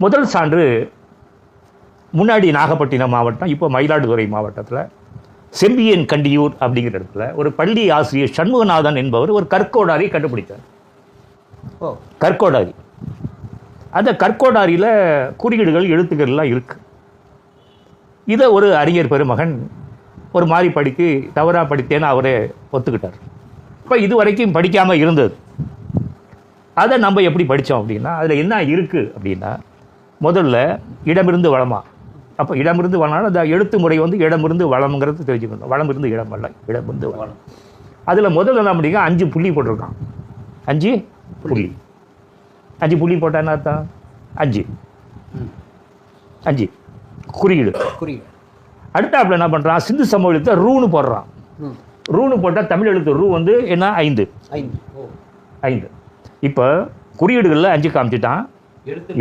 முதல் சான்று முன்னாடி நாகப்பட்டினம் மாவட்டம் இப்போ மயிலாடுதுறை மாவட்டத்தில் செம்பியன் கண்டியூர் அப்படிங்கிற இடத்துல ஒரு பள்ளி ஆசிரியர் சண்முகநாதன் என்பவர் ஒரு கற்கோடாரி கண்டுபிடித்தார். ஓ. கற்கோடாரி. அந்த கற்கோடாரியில் குறியீடுகள் எழுத்துக்கள்லாம் இருக்கு. இதை ஒரு அறிஞர் பெருமகன் ஒரு மாதிரி படித்து தவறாக படித்தேன்னு அவரே ஒத்துக்கிட்டார். இப்போ இது வரைக்கும் படிக்காமல் இருந்தது. அதை நம்ம எப்படி படித்தோம் அப்படின்னா அதில் என்ன இருக்குது அப்படின்னா முதல்ல இடமிருந்து வளமா. அப்போ இடமிருந்து வளம்னா அந்த எழுத்து முறை வந்து இடமிருந்து வளம்ங்கிறது தெரிஞ்சுக்கணும். வளமிருந்து இடம் அல்ல இடமிருந்து வளம். அதில் முதல்ல என்ன பண்ணிங்க அஞ்சு புள்ளி போட்டிருக்கான். அஞ்சு புள்ளி. அஞ்சு புள்ளி போட்டா என்ன அர்த்தம்? அஞ்சு. அஞ்சு. குறியீடு. குறியீடு. அடுத்தாப்புல என்ன பண்ணுறான் சிந்து சமூக எழுத்தை ரூன்னு போடுறான். ம் ரூன்னு போட்டால் தமிழ் எழுத்து ரூ வந்து என்ன? ஐந்து. ஐந்து. ஐந்து. இப்போ குறியீடுகளில் அஞ்சு காமிச்சிட்டான். எழுத்து.